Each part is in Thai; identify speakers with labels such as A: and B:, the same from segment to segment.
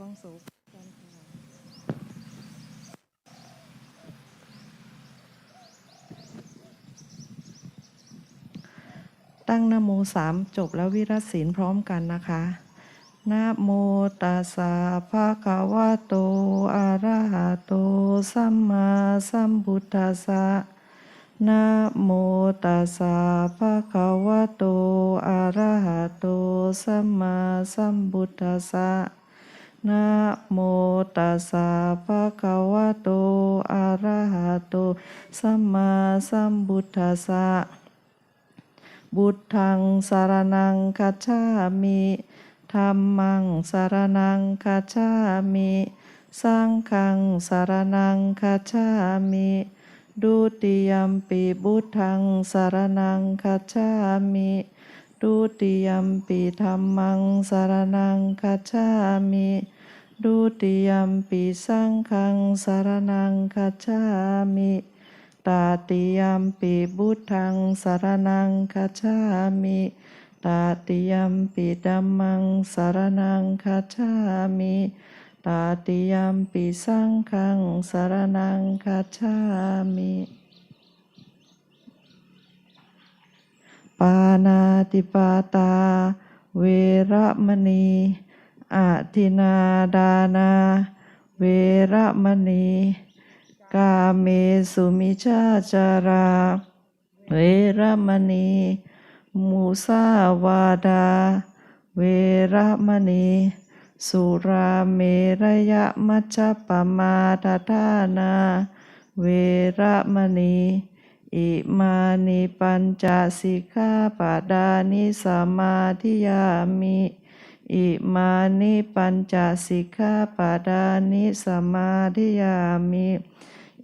A: วังสูงกันค่ะตั้งนโมสามจบแล้ววิรัตศีลพร้อมกันนะคะนะโมตัสสะภะคะวะโต อะระหะโต สัมมาสัมพุทธัสสะนะโมตัสสะภะคะวะโต อะระหะโต สัมมาสัมพุทธัสสะ นะโมตัสสะภะคะวะโต อะระหะโต สัมมาสัมพุทธัสสะ บุตทังสารนังคัจฉามิธัมมังสารนังคัจฉามิสังฆังสารนังคัจฉามิดุติยัมปิบุตทังสารนังคัจฉามิ ดุติยัมปิธัมมังสารนังคัจฉามิดุติยัมปิสังฆังสารนังคัจฉามิตาติยัมปิบุตทังสารนังคัจฉามิตาติยัมปิดัมมังสารนังคัจฉามิตาติยัมปิสังฆังสารนังคัจฉามิ ปานาติปาตา เวรมณีอาทินาดานา เวรมณี กาเมสุมิชาจารา เวรมณีมุสาวาดา เวรมณี สุราเมระยะมัชฌปมาทฐานา เวรมณี อิมานิปัญจสิกขาปดานิสมาธิยามิอิมานิปัญจสิกขาปดานิสมาธิยามิ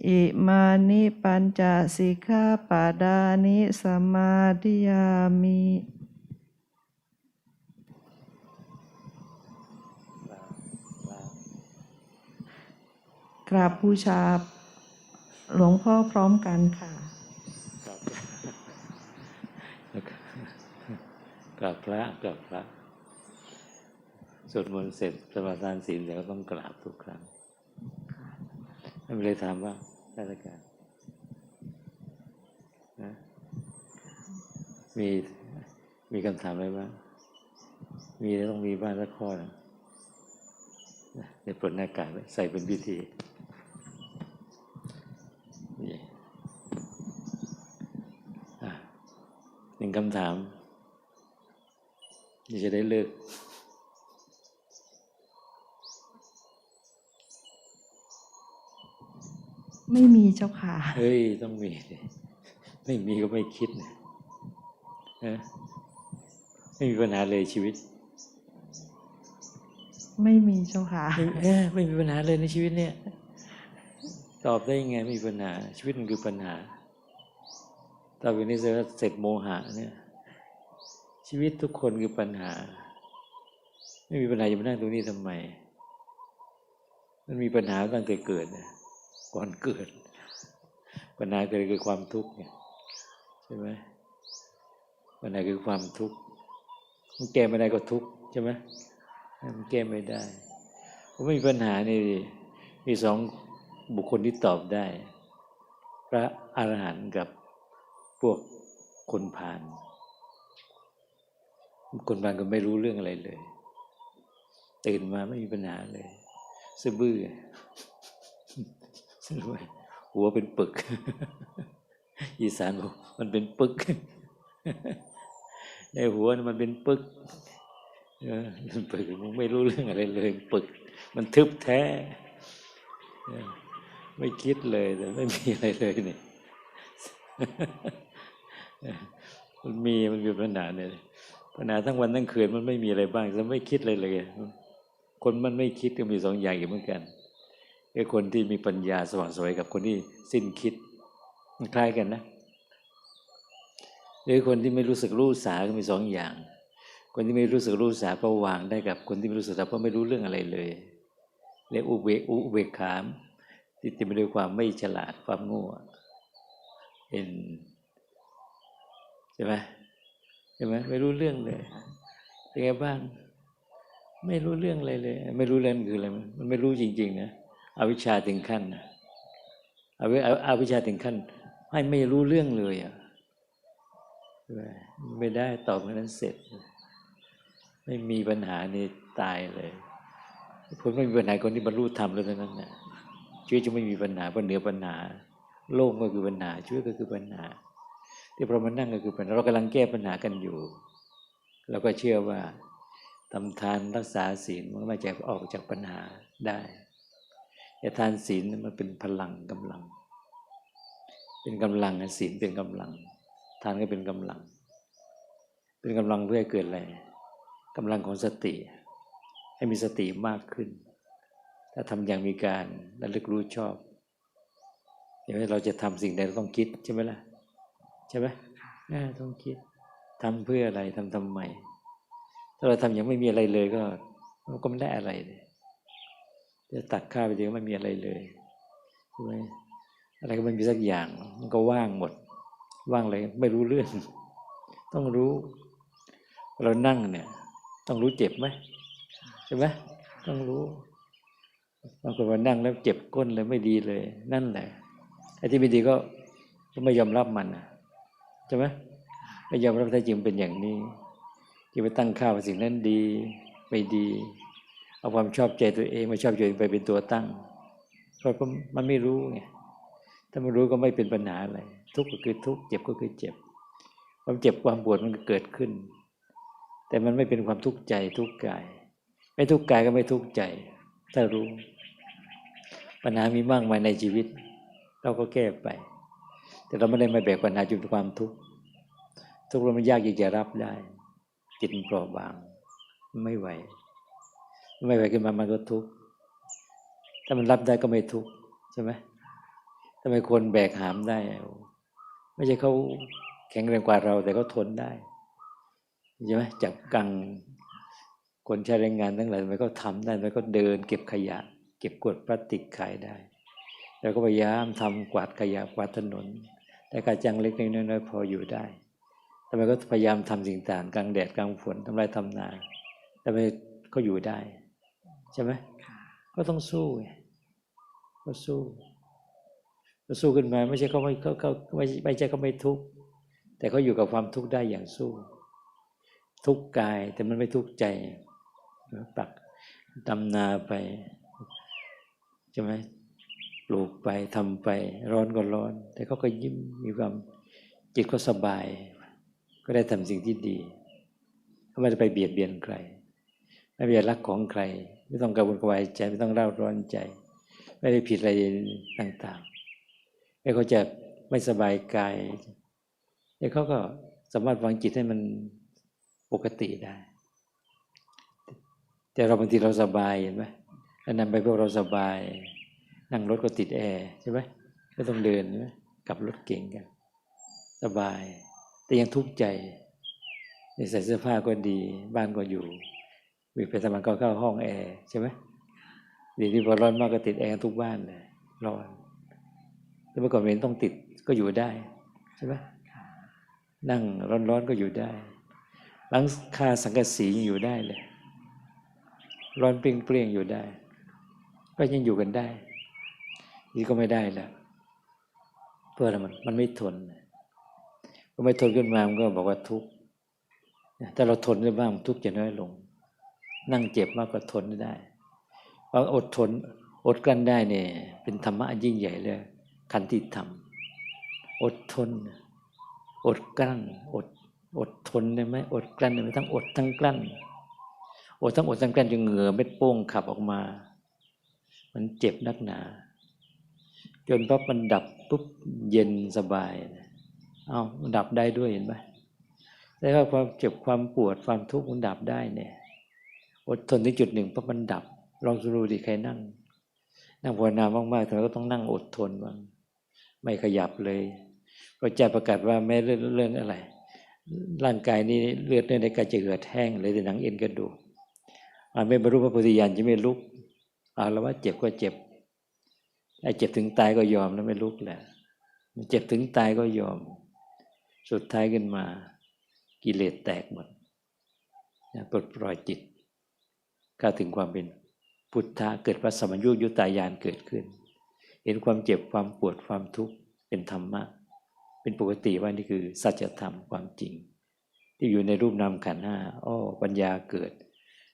A: อิมานิปัญจสิกขาปดานิสมมาธิยามิกราบบูชาหลวงพ่อพร้อมกันค่ะ
B: ครับแล้วก็ กราบพระกราบพระสวดมนต์เสร็จสมาทานศีลเสร็จก็ต้องกราบทุกครั้งไม่เป็นไรถามว่าราชการนะมีมีคำถามอะไรบ้าง มีแล้วต้องมีบ้างสักข้อนะนะเดี๋ยวปลดหน้ากากใส่เป็นพิธีนี่อะหนึ่งคำถาม นี่จะได้เลิก
A: ไม่มีเจ้าค่ะ
B: เฮ้ย ต้องมีดิไม่มีก็ไม่คิดนะนะไม่มีปัญหาเลยชีวิต
A: ไม่มีเจ้าค่ะ
B: ไม่เอ้ยไม่มีปัญหาเลยในชีวิตเนี่ย ตอบได้ยังไงไม่มีปัญหา ชีวิตมันคือปัญหาต่อไปนี้เสร็จเสร็จโมหะเนี่ย ชีวิตทุกคนคือปัญหา ไม่มีปัญหาจะมานั่งตรงนี้ทำไม มันมีปัญหาตั้งแต่เกิดนี่ยก่อนเกิด ปัญหาเกิดคือความทุกข์เนี่ยใช่ไหมปัญหาคือความทุกข์มันแก้ไม่ได้ก็ทุกข์ใช่ไหมมันแก้ไม่ได้เพราไม่มีปัญหานี่มีสองบุคคลที่ตอบได้ พระอรหันต์กับพวกคนผ่าน คนผ่านก็ไม่รู้เรื่องอะไรเลย ตื่นมาไม่มีปัญหาเลยสะบื้อรู้ไหมหัวเป็นปึก อีสานบอกมันเป็นปึก ในหัวมันเป็นปึกมันปึกมันไม่รู้เรื่องอะไรเลย ปึก มันทึบแท้ ไม่คิดเลยแต่ไม่มีอะไรเลยเนี่ยมันมีมันมีปัญหาเนี่ย ปัญหาทั้งวันทั้งคืนมันไม่มีอะไรบ้างจะไม่คิดเลยเลย คนมันไม่คิดก็มีสองอย่างอยู่เหมือนกันไอ้คนที่มีปัญญาสว่างไสวยกับคนที่สิ้นคิดมันคล้ายกันนะหรือคนที่ไม่รู้สึกรู้สาก็มีสองอย่าง คนที่ไม่รู้สึกรู้สาก็วางได้กับ คนที่ไม่รู้สึกสาเพราไม่รู้เรื่องอะไรเลยเรียกอุเบกอุเบกขามที่เต็มไปด้วยความไม่ฉลาดความโง่เป็นใช่ไหม ช่ไหมไม่รู้เรื่องเลยเป็นไงบ้าง ไม่รู้เรื่องอะไรเลย ไม่รู้เรื่องคืออะไรมันไม่รู้จริง ๆ นะอวิชชาถึงขั้นนะอวิออวิชชาถึงขั้น ให้ไม่รู้เรื่องเลยอะไม่ได้ตอบแค่นั้นเสร็จ ไม่มีปัญหานี่ตายเลยคนไม่มีปัญหาคนที่บรรลุธรรมแล้วเท่านั้นนะชีวิตจะไม่มีปัญหาเพราะเหนือปัญหา โลกก็คือปัญหาชีวิตก็คือปัญหา ที่เรามานั่งก็คือเปัญหาเรากำลังแก้ปัญหากันอยู่เราก็เชื่อว่าทำทานรักษาศีลมันม่จะออกจากปัญหาได้แต่ทานศีลมันเป็นพลังกำลัง เป็นกำลังศีลเป็นกำลัง ทานก็เป็นกำลัง เป็นกำลังเพื่อเกิดอะไรกำลังของสติ ให้มีสติมากขึ้น ถ้าทำอย่างมีการระลึกรู้ชอบอย่างนี้เราจะทำสิ่งใดเราต้องคิดใช่ไหมล่ะ ใช่ไหมอ่าต้องคิดทำเพื่ออะไรทำทำไม ถ้าเราทำอย่างไม่มีอะไรเลยก็มันก็ไม่ได้อะไรเลยจะตักข้าวไปเดียวไม่มีอะไรเลยใช่ไหมอะไรก็ไม่มีสักอย่าง มันก็ว่างหมด ว่างเลยไม่รู้เรื่อง ต้องรู้ เรานั่งเนี่ย ต้องรู้เจ็บไหมใช่ไหมต้องรู้บางคนว่านั่งแล้วเจ็บก้นเลยไม่ดีเลย นั่นแหละไอ้ที่ไม่ดีก็ก็ไม่ยอมรับมันนะใช่ไหมไม่ยอมรับแท้จริงเป็นอย่างนี้ที่ไปตั้งค่าว่าสิ่งนั้นดีไม่ดี เอาความชอบใจตัวเองมาชอบใจไปเป็นตัวตั้ง เพราะมันไม่รู้ไงถ้ามันรู้ก็ไม่เป็นปัญหาอะไรทุกข์ก็คือทุกข์เจ็บก็คือเจ็บ ความเจ็บความปวดมันก็เกิดขึ้น แต่มันไม่เป็นความทุกข์ใจทุกข์กาย ไม่ทุกข์กายก็ไม่ทุกข์ใจ ถ้ารู้ ปัญหามีมากมายในชีวิต เราก็แก้ไป แต่เราไม่ได้มาแบกปัญหาจนเป็นความทุกข์ทุกข์มันยากที่จะรับได้ จิตมันเปราะบาง ไม่ไหว ไม่ไหวขึ้นมามันก็ทุกข์ถ้ามันรับได้ก็ไม่ทุกข์ใช่ไหมทำไมคนแบกหามได้ ไม่ใช่เขาแข็งแรงกว่าเรา แต่เขาทนได้ใช่ไหมจับกังคนใช้แรงงานทั้งหลายทำไมเขาทำได้ทำไมเขาเดิน เก็บขยะ เก็บกวดพลาสติกขายได้ แล้วก็พยายามทำกวาดขยะกวาดถนน แต่การจังเล็กๆน้อยๆพออยู่ได้ทำไมก็พยายามทำสิ่งต่างกลางแดดกลางฝนทำไรทำนาทำไมก็อยู่ได้ ใช่ไหมก็ต้องสู้ไงก็สู้ก็สู้ขึ้นมาไม่ใช่เขาไม่เขาเขาไม่ไม่ใช่เขาไม่ทุกข์แต่เขาอยู่กับความทุกข์ได้อย่างสู้ ทุกข์กายแต่มันไม่ทุกข์ใจปักดำนาไปใช่ไหมป ลูกไปทำไป ร้อนก็ร้อน แต่เขาก็ยิ้มมีความจิตก็สบาย ก็ได้ทำสิ่งที่ดีเขาไม่ได้ไปเบียดเบียนใครไม่ไปรักของใคร ไม่ต้องกระวนกระวายใจไม่ต้องเร่าร้อนใจ ไม่ได้ผิดอะไรต่างๆไม่เขาจะไม่สบายกายแต่เขาก็สามารถวางจิตให้มันปกติได้ แต่เราบางทีเราสบายเห็นไหมอันนั้นไปพวกเราสบาย นั่งรถก็ติดแอร์ใช่ไหมก็ต้องเดินใช่ไหมกับรถเก่งกัน สบาย แต่ยังทุกข์ใจใส่เสื้อผ้าก็ดี บ้านก็อยู่มีไปทำงานก็เข้าห้องแอร์ใช่ไหมดีที่พอร้อนมากก็ติดแอร์ทุกบ้านเลยร้อนแต่เมื่อก่อนเห็นต้องติดก็อยู่ได้ใช่ไหมนั่งร้อนๆก็อยู่ได้ หลังคาสังกะสียังอยู่ได้เลย ร้อนเปรี้ยงๆอยู่ได้ ก็ยังอยู่กันได้ นี่ก็ไม่ได้แล้วเพื่ออะไรมันมันไม่ทนก็ไม่ทนขึ้นมามันก็บอกว่าทุกข์ถ้าเราทนได้บ้างทุกข์จะน้อยลง นั่งเจ็บมากกว่าทนได้เพราะอดทนอดกลั้นได้เนี่ย เป็นธรรมะยิ่งใหญ่เลยขันติธรรม อดทน อดกลั้น อดอดทนได้ไหมอดกลั้นได้ไหมทั้งอดทั้งกลั้นอดทั้งอดทั้งกลั้นจนเหงื่อเม็ดโป้งขับออกมา มันเจ็บนักหนา จนปั๊บมันดับปุ๊บเย็นสบายเอามันดับได้ด้วยเห็นไหมแต่ว่ความเจ็บความปวดความทุกข์มันดับได้เนี่ยอดทนถึงจุดหนึ่งปั๊บมันดับ ลองดูดิใครนั่ง นั่งภาวนามากๆทำไมก็ต้องนั่งอดทนบ้างไม่ขยับเลยพระเจ้าประกาศว่าแม้เรื่องเรื่องอะไร ร่างกายนี้เลือดในกายจะเหือดแห้งเลยแต่หนังเอ็นกระดูกไม่บรรลุพระโพธิญาณจะไม่ลุกอาละว่าเจ็บก็เจ็บ ไอ้เจ็บถึงตายก็ยอมแล้วไม่ลุกแหละเจ็บถึงตายก็ยอม สุดท้ายขึ้นมา กิเลสแตกหมดปลดปล่อยจิตกล่าถึงความเป็นพุทธะเกิดพระสมัญญุยุตายานเกิดขึ้น เห็นความเจ็บความปวดความทุกข์เป็นธรรมะ เป็นปกติว่านี่คือสัจธรรมความจริง ที่อยู่ในรูปนามขันธ์ห้าอ้อปัญญาเกิด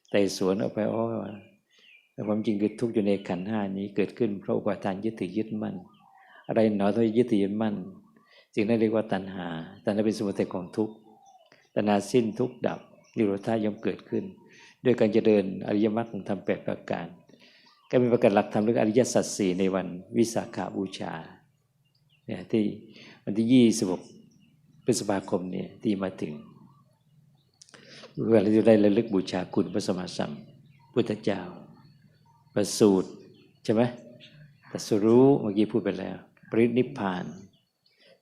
B: ไต่สวนออกไปอ้อ ความจริงคือทุกข์อยู่ในขันธ์ห้านี้เกิดขึ้นเพราะอุปาทานยึดถือยึดมั่น อะไรหนอที่ยึดถือยึดมั่นสิ่งนั้นเรียกว่าตัณหาตัณหาเป็นสมุทัยของทุกข์ตัณหาสิ้นทุกข์ดับนิโรธาย่อมเกิดขึ้น ด้วยการเจริญอริยมรรคของธรรมแปดประการ ก็เป็นประกาศหลักธรรมเรื่องอริยสัจสี่ในวันวิสาขาบูชาเนี่ยที่วันที่ยี่สิบหกพฤษภาคมเนี่ยที่มาถึงเวลาที่ได้ระลึกบูชาคุณพระสมมาสัมพุทธเจ้า ประสูตรใช่ไหมตัสรู้เมื่อกี้พูดไปแล้ว ปรินิพพาน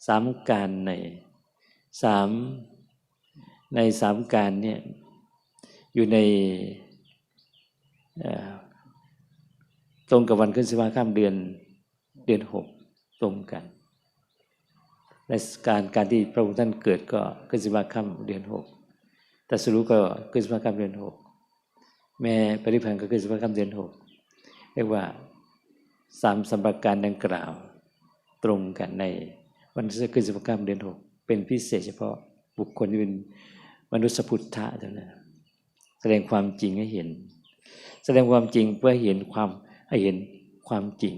B: สามการในสามในสามการเนี่ยอยู่ในตรงกับวันขึ้นสิบห้าข้ามเดือนเดือนหกตรงกัน ในการการที่พระองค์ท่านเกิดก็ขึ้นสิบห้าข้ามเดือนหกตรัสรู้ก็ขึ้นสิบห้าข้ามเดือนหกแม่ปริพันธ์ก็ขึ้นสิบห้าข้ามเดือนหก เรียกว่าสามสัมปการดังกล่าวตรงกันในวันขึ้นสิบห้าข้ามเดือนหกเป็นพิเศษเฉพาะบุคคลที่เป็นมนุษย์พุทธะเท่านั้นแสดงความจริงให้เห็น แสดงความจริงเพื่อเห็นความให้เห็นความจริง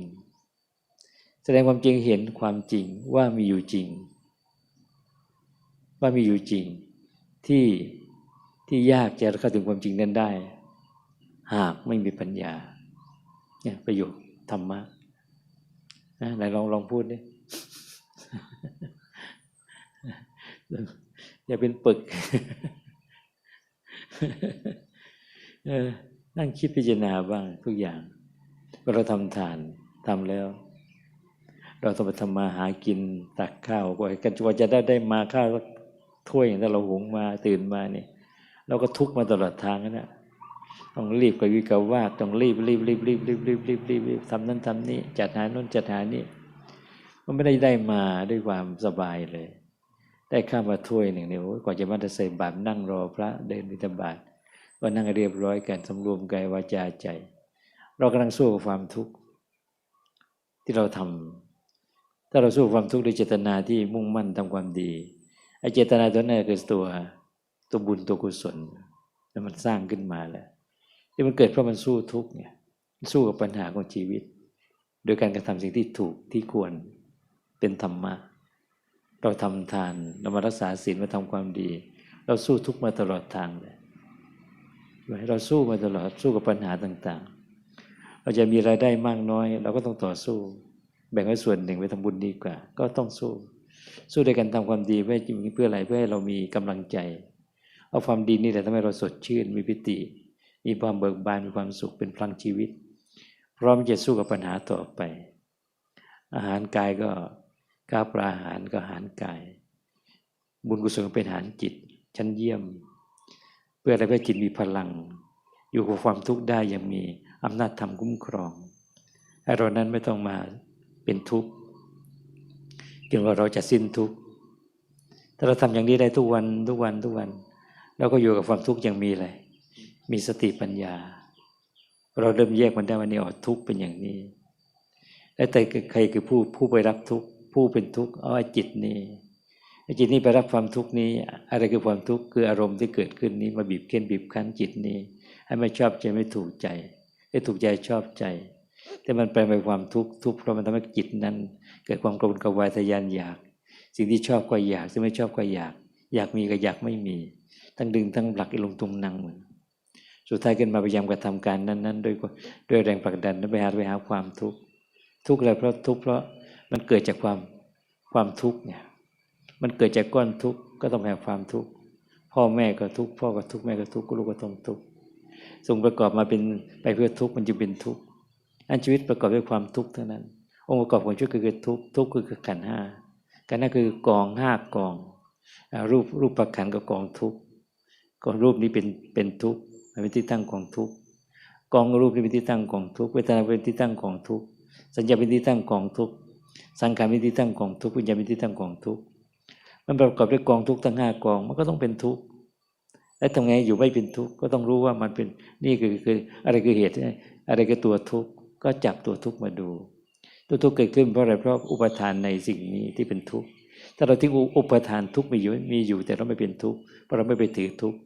B: แสดงความจริงเห็นความจริงว่ามีอยู่จริง ว่ามีอยู่จริง ที่ที่ยากจะเข้าถึงความจริงนั้นได้ หากไม่มีปัญญา เนี่ยประโยคธรรมะนะไหนลองลองพูดดิอย่าเป็นปึกนั่งคิดพิจารณาบ้างทุกอย่างเราทำทานทำแล้ว เราต้องไปทำมาหากินตักข้าวกว่ากันว่าจะได้ได้มาข้าวถ้วยอย่างที่เราหุงมาตื่นมาเนี่ยเราก็ทุกข์มาตลอดทางนั่นแหละ ต้องรีบไปวิกาวาต้องรีบรีบรีบรีบรีบรีบรีบรีบรีบทำนั้นทำนี่จัดหาโน่นจัดหานี่มันไม่ได้ได้มาด้วยความสบายเลย ได้ข้าวมาถ้วยหนึ่งเนี่ยโอ้ยกว่าจะมาจะใส่บาตรนั่งรอพระเดินบิณฑบาตก็นั่งเรียบร้อยกันสำรวมกายวาจาใจ เรากำลังสู้กับความทุกข์ที่เราทำถ้าเราสู้ความทุกข์ด้วยเจตนาที่มุ่งมั่นทำความดีไอ้เจตนาตัวนั้นคือตัวตัวบุญตัวกุศลแล้วมันสร้างขึ้นมาแล้ว ที่มันเกิดเพราะมันสู้ทุกข์เนี่ยสู้กับปัญหาของชีวิต โดยการกระทำสิ่งที่ถูกที่ควรเป็นธรรมะ เราทำทานเรามารักษาศีลมาทำความดี เราสู้ทุกข์มาตลอดทางเลยเราสู้มาตลอดสู้กับปัญหาต่างๆ เราจะมีรายได้มากน้อย เราก็ต้องต่อสู้ แบ่งไว้ส่วนหนึ่งไปทำบุญดีกว่า ก็ต้องสู้ สู้ด้วยกันทำความดีเพื่อเพื่ออะไรเพื่อให้เรามีกำลังใจ เอาความดีนี่แหละทำให้เราสดชื่นมีปิติ มีความเบิกบานมีความสุขเป็นพลังชีวิต พร้อมจะสู้กับปัญหาต่อไป อาหารกายก็ก้าวปลาอาหารก็อาหารกาย บุญกุศลเป็นอาหารจิต ชั้นเยี่ยม เพื่ออะไรเพื่อจิตมีพลัง อยู่กับความทุกข์ได้ยังมีอำนาจธรรมคุ้มครองให้เรานั้นไม่ต้องมาเป็นทุกข์จนว่าเราจะสิ้นทุกข์ถ้าเราทำอย่างนี้ได้ทุกวันทุกวันทุกวัน เราก็อยู่กับความทุกข์ยังมีอะไร มีสติปัญญา เราเริ่มแยกมันได้วันนี้อ๋อทุกข์เป็นอย่างนี้ แล้วแต่ใครคือผู้ผู้ไปรับทุกข์ผู้เป็นทุกข์เอาไอ้จิตนี้ไอ้จิตนี้ไปรับความทุกข์นี้ อะไรคือความทุกข์คืออารมณ์ที่เกิดขึ้นนี้มาบีบเค้นบีบคั้นจิตนี้ ให้ไม่ชอบใจไม่ถูกใจให้ถูกใจชอบใจ แต่มันไปไปความทุกข์ทุกข์เพราะมันทำให้จิตนั้น เกิดความกระวนกระวายทะยานอยาก สิ่งที่ชอบก็อยากสิ่งไม่ชอบก็อยาก อยากมีก็อยากไม่มี ทั้งดึงทั้งหลักอีลงตุงนังเหมือน สุดท้ายขึ้นมาพยายามกระทำการนั้นๆด้วยด้วยแรงผลักดันนั้นไปหาไปหาความทุกข์ทุกข์อะไรเพราะทุกข์เพราะมันเกิดจากความความทุกข์เนี่ยมันเกิดจากก้อนทุกข์ก็ต้องแบความทุกข์พ่อแม่ก็ทุกข์พ่อก็ทุกข์แม่ก็ทุกข์ลูกก็ต้องทุกข์ส่งประกอบมาเป็นไปเพื่อทุกข์มันจึงเป็นทุกข์อันชีวิตประกอบด้วยความทุกข์เท่านั้น องค์ประกอบของชีวิตคือทุกข์ทุกข์คือขันห้าขันห้าคือกองห้ากองรูปรูปประขันก็กองทุกข์กองรูปนี้เป็นเป็นทุกข์ เป็นที่ตั้งของทุกข์กองรูปเป็นที่ตั้งของทุกข์เวทนาเป็นที่ตั้งของทุกข์สัญญาเป็นที่ตั้งของทุกข์สังขารเป็นที่ตั้งของทุกข์วิญญาณเป็นที่ตั้งของทุกข์มันประกอบด้วยกองทุกข์ทั้งห้ากองมันก็ต้องเป็นทุกข์แล้วทำไงอยู่ไม่เป็นทุกข์ก็ต้องรู้ว่ามันเป็นนี่คือคืออะไรคือเหตุอะไรคือตัวทุกข์ก็จับตัวทุกข์มาดู ตัวทุกข์เกิดขึ้นเพราะอะไรเพราะอุปทานในสิ่งนี้ที่เป็นทุกข์ถ้าเราทิ้งอุปทานทุกข์มีอยู่มีอยู่แต่เราไม่เป็นทุกข์เพราะเราไม่ไปถือทุกข์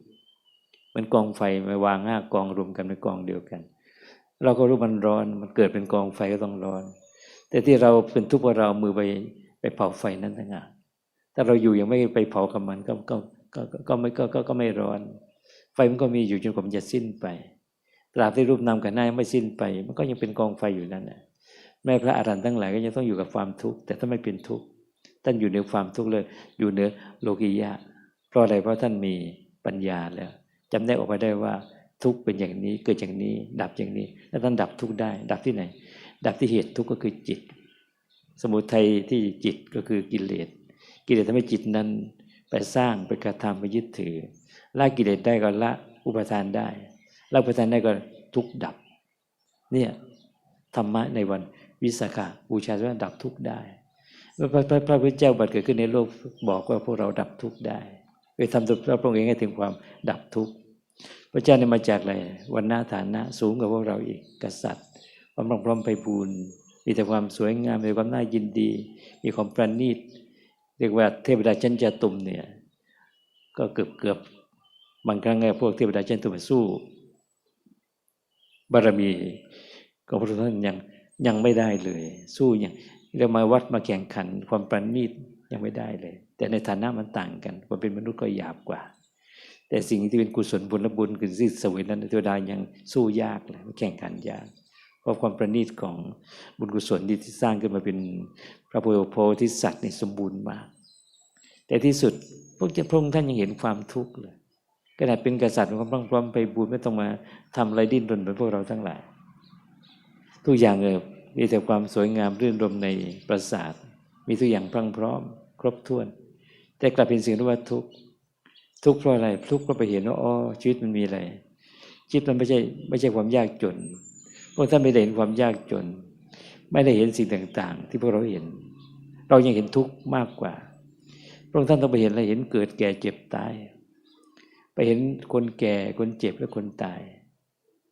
B: มันกองไฟมาวางห้ากองรวมกันเป็นกองเดียวกัน เราก็รู้มันร้อน มันเกิดเป็นกองไฟก็ต้องร้อน แต่ที่เราเป็นทุกข์เพราะเราเอามือไปไปเผาไฟนั้นต่างหากถ้าเราอยู่ยังไม่ไปเผากับมันก็ก็ก็ก็ไม่ก็ก็ก็ไม่ร้อน ไฟมันก็มีอยู่จนกว่ามันจะสิ้นไปตราบที่รูปนามกับหน้ายังไม่สิ้นไป มันก็ยังเป็นกองไฟอยู่นั่นแหละแม้พระอรหันต์ทั้งหลายก็ยังต้องอยู่กับความทุกข์แต่ถ้าไม่เป็นทุกข์ท่านอยู่ในความทุกข์เลย อยู่เหนือโลกียะเพราะอะไรเพราะท่านมีปัญญาแล้ว จำได้ออกไปได้ว่า ทุกข์เป็นอย่างนี้เกิดอย่างนี้ ดับอย่างนี้ แล้วท่านดับทุกข์ได้ ดับที่ไหน ดับที่เหตุทุกข์ก็คือจิต สมุทัยที่จิตก็คือกิเลสกิเลสทำให้จิตนั้นไปสร้างไปกระทำไปยึดถือละกิเลสได้ก็ละอุปทานได้ละอุปทานได้ก็ทุกข์ดับ เนี่ยธรรมะในวันวิสาขบูชาว่าดับทุกข์ได้พระพระพุทธเจ้าบัตรเกิดขึ้นในโลกบอกว่าพวกเราดับทุกข์ได้ไปทำตัวพระองค์เองให้ถึงความดับทุกข์ พระเจ้าเนี่ยมาจากอะไรวันหน้าฐานะ สูงกว่าพวกเราอีกกษัตริย์ความพร้อมไปบูรณ์มีแต่ความสวยงามมีความน่ายินดี มีความประณีตเรียกว่าเทพดาชั้นจตุมเนี่ยก็เกือบเกือบบางครั้งไงพวกเทพดาชั้นตุมสู้ บารมีของพระพุทธท่านยังยังไม่ได้เลย สู้ยังเรามาวัดมาแข่งขันความประณีตยังไม่ได้เลย แต่ในฐานะมันต่างกันความเป็นมนุษย์ก็หยาบกว่า แต่สิ่งที่เป็นกุศลบุญและบุญคือสิ่งสวยนั้นเทวดายังสู้ยากเลยแข่งขันยากเพราะความประณีตของบุญกุศลที่สร้างขึ้นมาเป็นพระโพธิสัตว์นี่สมบูรณ์มาก แต่ที่สุดพวกจ้าพระองค์ท่านยังเห็นความทุกข์เลยขนาดเป็นกษัตริย์ก็ต้องพร้อมไปบูญไม่ต้องมาทำอะไรดิ้นรนเหมือนพวกเราทั้งหลาย ทุกอย่างเออมีแต่ความสวยงามรื่นรมในปราสาท มีทุกอย่างพรั่งพร้อม ครบถ้วน แต่กลับเป็นสิ่งที่ว่าทุกข์ ทุกข์เพราะอะไร ทุกข์เพราะไปเห็นว่าอ๋อชีวิตมันมีอะไรชีวิตมันไม่ใช่ไม่ใช่ความยากจนพวกท่านไม่ได้เห็นความยากจน ไม่ได้เห็นสิ่งต่าง ๆ ที่พวกเราเห็น เรายังเห็นทุกข์มากกว่าพระองค์ท่านต้องไปเห็นอะไรเห็นเกิดแก่เจ็บตาย ไปเห็นคนแก่คนเจ็บและคนตาย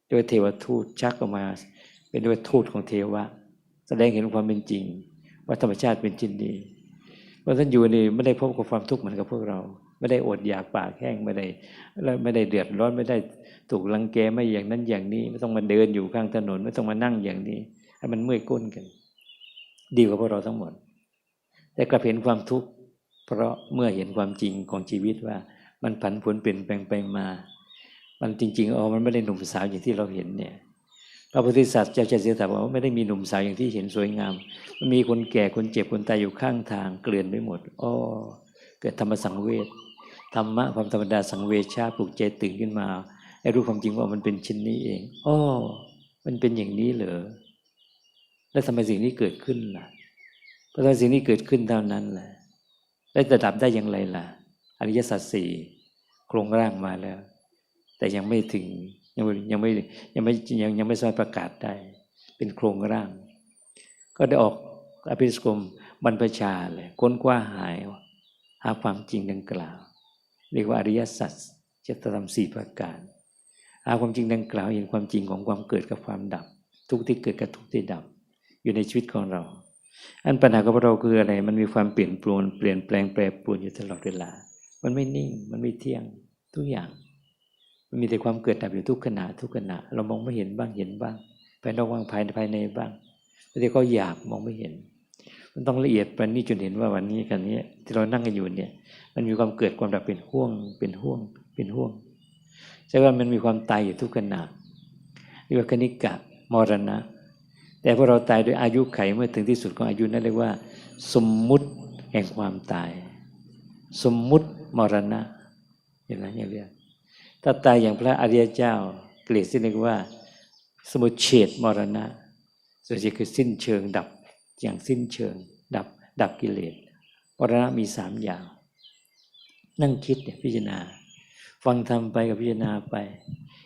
B: โดยเทวทูตชักออกมา เป็นด้วยทูตของเทวะ แสดงเห็นความเป็นจริง ว่าธรรมชาติเป็นจริงนี้เพราะท่านอยู่นี่ไม่ได้พบกับความทุกข์เหมือนกับพวกเรา ไม่ได้อดอยากปากแห้งไม่ได้แล้วไม่ได้เดือดร้อนไม่ได้ถูกลังแกไม่อย่างนั้นอย่างนี้ ไม่ต้องมาเดินอยู่ข้างถนน ไม่ต้องมานั่งอย่างนี้ให้มันเมื่อยก้นกัน ดีกว่าพวกเราทั้งหมด แต่กลับเห็นความทุกข์เพราะเมื่อเห็นความจริงของชีวิตว่า มันผันผวนเปลี่ยนแปลงไปมา มันจริงๆอ๋อมันไม่ได้หนุ่มสาวอย่างที่เราเห็นเนี่ยพระพุทธศาสนาเจ้าเสียแต่ว่าไม่ได้มีหนุ่มสาวอย่างที่เห็นสวยงาม มันมีคนแก่คนเจ็บคนตายอยู่ข้างทางเกลื่อนไปหมด อ้อ เกิดธรรมสังเวช ธรรมะความธรรมดาสังเวชชาปลุกใจตื่นขึ้นมาให้รู้ความจริงว่ามันเป็นชิ้นนี้เองอ้อมันเป็นอย่างนี้เหรอแล้วทำไมสิ่งนี้เกิดขึ้นล่ะเพราะสิ่งนี้เกิดขึ้นเท่านั้นแหละแล้วจะดับได้อย่างไรล่ะอริยสัจสี่โครงร่างมาแล้ว แต่ยังไม่ถึงยังไม่ยังไม่ยังไม่ยังยังไม่สามารถประกาศได้ เป็นโครงร่าง ก็ได้ออกอภิสกรมบรรพชาเลยค้นคว้าหายหาความจริงดังกล่าว เรียกว่าอริยสัจจะทำสี่ประการหาความจริงดังกล่าวเห็นความจริงของความเกิดกับความดับ ทุกที่เกิดกับทุกที่ดับ อยู่ในชีวิตของเรา อันปัญหาของเราคืออะไร มันมีความเปลี่ยนปลวนเปลี่ยนแปลงแปรปรวนอยู่ตลอดเวลา มันไม่นิ่ง มันไม่เที่ยงทุกอย่าง มันมีแต่ความเกิดดับอยู่ทุกขณะทุกขณะ เรามองไม่เห็นบ้างเห็นบ้างภายนอกบ้างภายในภายในบ้างแต่ก็อยากมองไม่เห็น มันต้องละเอียดปนนี้จนเห็นว่าวันนี้กันนี้ที่เรานั่งกันอยู่เนี่ย มันมีความเกิดความดับเป็นห่วง เป็นห่วง เป็นห่วงใช่ว่ามันมีความตายอยู่ทุกขณะเรียกว่าคณิกะมรณะ แต่พอเราตายโดยอายุไขเมื่อถึงที่สุดของอายุนั้นเรียกว่า สมมุติแห่งความตาย สมมุติมรณะอย่างนั้นอย่างเรียกถ้าตายอย่างพระอริยเจ้าเกลียดสิ้นเรียกว่า สมุเฉดมรณะ ส่วนใหญ่คือสิ้นเชิงดับ อย่างสิ้นเชิง ดับดับกิเลสมรณะมีสามอย่าง นั่งคิดเนี่ยพิจารณา ฟังทำไปกับพิจารณาไป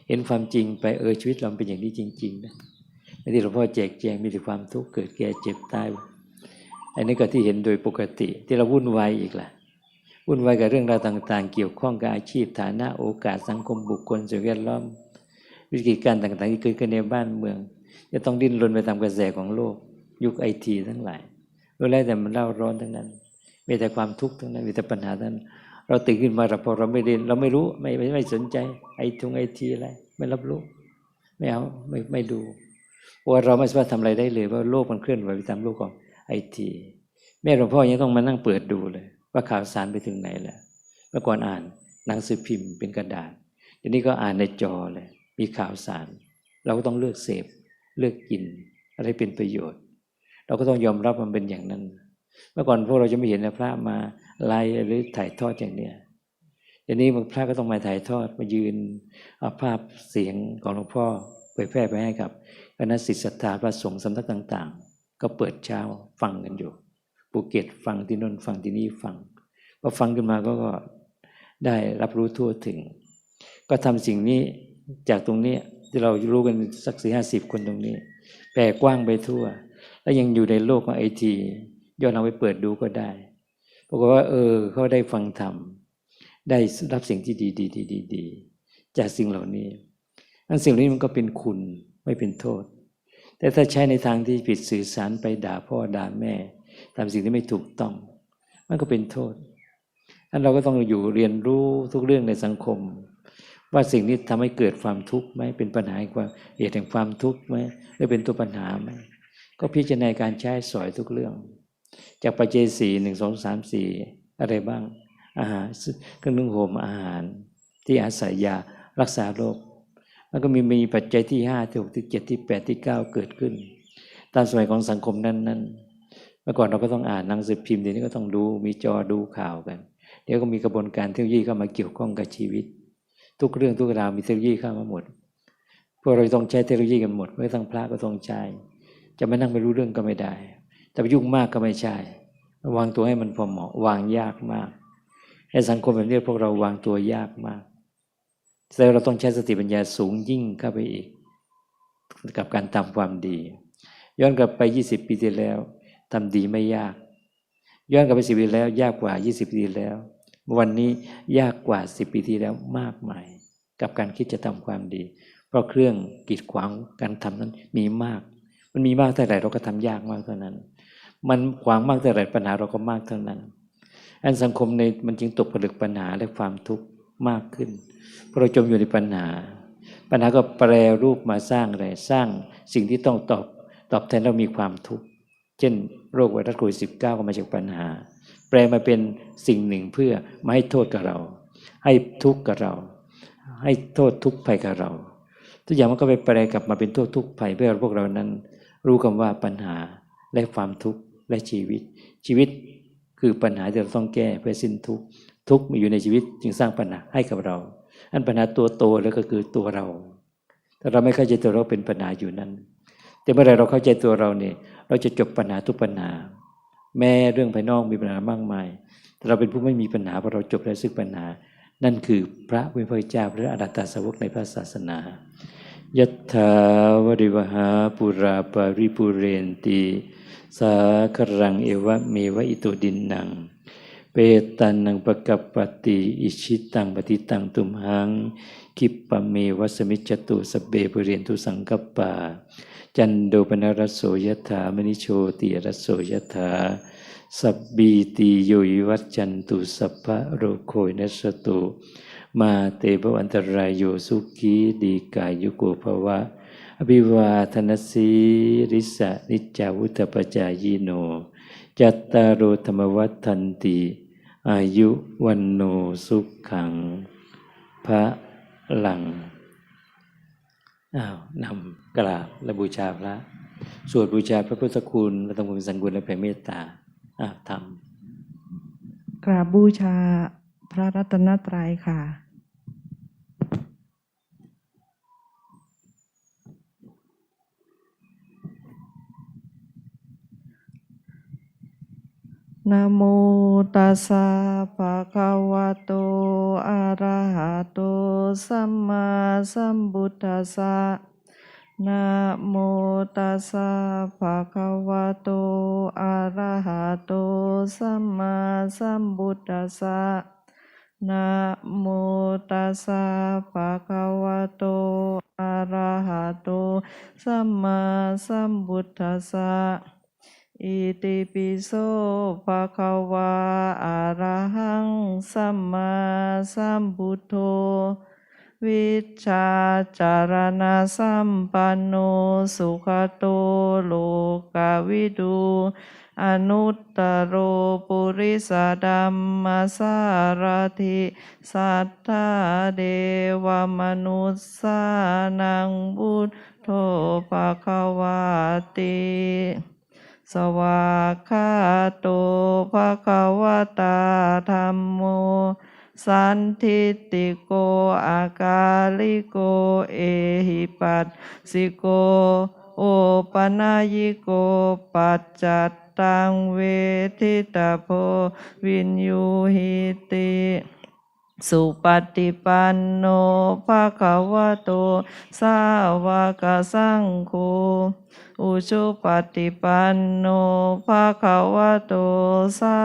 B: เห็นความจริงไปเออชีวิตเราเป็นอย่างนี้จริงๆนะไม่ที่หลวงพ่อแจกแจงมีแต่ความทุกข์เกิดแก่เจ็บตายอันนี้ก็ที่เห็นโดยปกติที่เราวุ่นวายอีกแหละวุ่นวายกับเรื่องราวต่างๆ เกี่ยวข้องกับอาชีพฐานะโอกาสสังคมบุคคลสิ่งแวดล้อม วิกฤตการต่างๆ ที่เกิดขึ้นในบ้านเมือง จะต้องดิ้นรนไปตามกระแสของโลก ยุคไอทีทั้งหลายรู้แล้วแต่มันเล่าร้อนทั้งนั้น มีแต่ความทุกข์ทั้งนั้น มีแต่ปัญหาทั้งนั้น เราตื่นขึ้นมาเราพอเราไม่เรียนเราไม่รู้ไม่ไม่ไม่สนใจไอทุงไอทีอะไร ไม่รับรู้ ไม่เอาไม่ไม่ดูว่าเราไม่สามารถทำอะไรได้เลยว่าโลกมันเคลื่อนไหวไปตามโลกของไอทีแม่หลวงพ่อยังต้องมานั่งเปิดดูเลย ว่าข่าวสารไปถึงไหนแล้วเมื่อก่อนอ่านหนังสือพิมพ์เป็นกระดาษเดี๋ยวนี้ก็อ่านในจอเลย มีข่าวสาร เราก็ต้องเลือกเสพ เลือกกิน อะไรเป็นประโยชน์ เราก็ต้องยอมรับมันเป็นอย่างนั้น เมื่อก่อนพวกเราจะไม่เห็นนะพระมาไล่หรือถ่ายทอดอย่างเนี้ยเดี๋ยวนี้พระก็ต้องมาถ่ายทอดมายืนเอาภาพเสียงของหลวงพ่อเผยแพร่ไปให้กับคณะศิษย์ศรัทธาพระสงฆ์สำนักต่าง ๆ ก็เปิดเช้าฟังกันอยู่ภูเก็ตฟังที่นนท์ฟังที่นี่ฟังพอฟังขึ้นมาก็ก็ได้รับรู้ทั่วถึง ก็ทำสิ่งนี้จากตรงนี้ที่เรารู้กันสักสี่ห้าสิบคนตรงนี้แผ่กว้างไปทั่ว แล้วยังอยู่ในโลกของไอทีย้อนเอาไปเปิดดูก็ได้ปรากฏว่า เออเขาได้ฟังธรรมได้รับสิ่งที่ดีดีดีดีดีจากสิ่งเหล่านี้อันสิ่งเหล่านี้มันก็เป็นคุณไม่เป็นโทษ แต่ถ้าใช้ในทางที่ผิดสื่อสารไปด่าพ่อด่าแม่ทำสิ่งที่ไม่ถูกต้อง มันก็เป็นโทษอันเราก็ต้องอยู่เรียนรู้ทุกเรื่องในสังคม ว่าสิ่งนี้ทำให้เกิดความทุกข์ไหมเป็นปัญหาความเหตุแห่งความทุกข์ไหมหรือเป็นตัวปัญหาไหม ก็พิจารณาการใช้สอยทุกเรื่อง จากปัจเจศีหนึ่งสองสามสี่อะไรบ้าง อาหารเครื่องนึ่งห่มอาหาร ที่อาศัยยารักษาโรคแล้วก็มีมีปัจจัยที่ห้าที่หกที่เจ็ดที่แปดที่เก้าเกิดขึ้น ตามสมัยของสังคมนั้นนั้นเมื่อก่อนเราก็ต้องอ่านหนังสือพิมพ์เดี๋ยวนี้ก็ต้องดูมีจอดูข่าวกัน เดี๋ยวก็มีกระบวนการเทคโนโลยีเข้ามาเกี่ยวข้องกับชีวิต ทุกเรื่องทุกราวมีเทคโนโลยีเข้ามาหมดพวกเราต้องใช้เทคโนโลยีกันหมดไม่ต้องพระก็ต้องใช้ จะไม่นั่งไม่รู้เรื่องก็ไม่ได้ แต่ไปยุ่งมากก็ไม่ใช่ วางตัวให้มันพอเหมาะ วางยากมากในสังคมแบบนี้พวกเราวางตัวยากมากแต่เราต้องใช้สติปัญญาสูงยิ่งเข้าไปอีก กับการทำความดี ย้อนกลับไปยี่สิบปีที่แล้วทำดีไม่ยาก ย้อนกลับไปสิบปีแล้ว ยากกว่ายี่สิบปีที่แล้ว วันนี้ยากกว่าสิบปีที่แล้วมากมาย กับการคิดจะทำความดี เพราะเครื่องกีดขวางการทำนั้นมีมาก มันมีมากเท่าไหร่เราก็ทำยากมากเท่านั้น มันขวางมากเท่าไหร่ปัญหาเราก็มากเท่านั้น อันสังคมในมันจึงตกผลึกปัญหาและความทุกข์มากขึ้น เพราะเราจมอยู่ในปัญหา ปัญหาก็แปรรูปมาสร้างอะไรสร้างสิ่งที่ต้องตอบตอบแทนเรามีความทุกข์เช่น โรคไวรัสโควิดสิบเก้าก็มาจากปัญหา แปลมาเป็นสิ่งหนึ่งเพื่อไม่ให้โทษกับเรา ให้ทุกข์กับเรา ให้โทษทุกข์ภัยกับเรา ทุกอย่างมันก็ไปแปลกลับมาเป็นโทษทุกข์ภัยเพื่อพวกเรานั้น รู้คำว่าปัญหาและความทุกข์และชีวิต ชีวิตคือปัญหาที่เราต้องแก้เพื่อสิ้นทุกข์ทุกข์มีอยู่ในชีวิตจึงสร้างปัญหาให้กับเรา อันปัญหาตัวโตแล้วก็คือตัวเราถ้าเราไม่เข้าใจตัวเราเป็นปัญหาอยู่นั้น แต่เมื่อไรเราเข้าใจตัวเราเนี่ยเราจะจบปัญหาทุกปัญหา แม้เรื่องภายนอกมีปัญหามากมาย แต่เราเป็นผู้ไม่มีปัญหาเพราะเราจบแล้วซึ่งปัญหา นั่นคือพระวิพเจ้าพระอรัตตสาวกในพระศาสนา ยัตถาวริวหาปุราปาริปุเรนตีสาครังเอวะเมวะอิโตดินนัง เปตันนังปะกัปปติอิชิตังปฏิตังตุมหังคิปปะเมวะสมิจตุสเบปุเรนตุสังกปาจันโดปนรสโสยถามณิโชติรสโสยถาสับบีติโยวิวัจจันตุสัพพะโรโคยนัสตุ มาเตภวันตรายโยสุขีดีกายุโกภวะ อภิวาทนสีริสะนิจาวุตปจายโน จัตตารโธรรมวัฏันติ อายุวันโนสุขัง พระหลังอ้าวนำกราบและบูชาพระ สวดบูชาพระพุทธคุณและทำบุญสังกุลและแผ่เมตตาอ้าวทำ
A: กราบบูชาพระรัตนตรัยค่ะ นะโมตัสสะภะคะวะโตอะ อิติปิโสภะคะวะอะระหังสัมมาสัมพุทโธวิชาจารณะสัมปันโนสุขโตโลกาวิดูอนุตตโรปุริสดัมมาสารถิสัทธาเดวมนุสสานังบุตโธภะคะวาติ สวากขาโตภะคะวะตาธัมโม สันทิติโกอากาลิโกเอหิปัสสิโก โอปนายิโกปัจจัตตังเวทิตาโพวินยูหิติ สุปฏิปันโนภะคะวะโต สาวกสังโฆ อุชุปฏิปันโนภะคะวะโต สา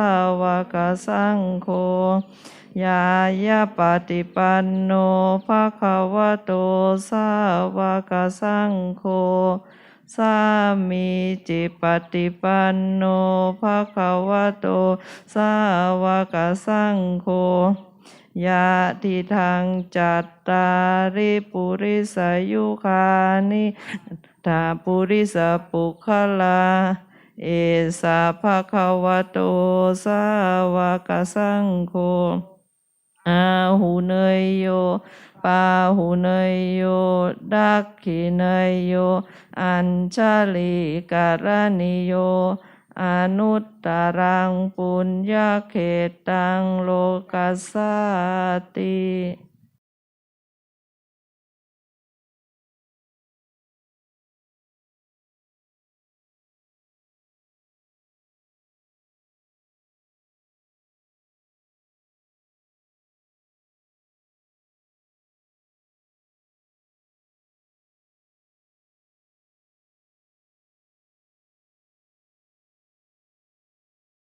A: วกสังโฆ ยายาปฏิปันโนภะคะวะโต สาวกสังโฆสามีจิปฏิปันโนภะคะวะโต สาวกสังโฆ ยะทิทางจัตตาริปุริสยุคานิตาปุริสปุคลาเอสาภะคะวะโตสาวกสังโฆอาหูเนยโยปาหูเนยโยดักขิเนยโย อัญชลีการนิโย อนุตตรังปุญญาเขตังโลกัสสติ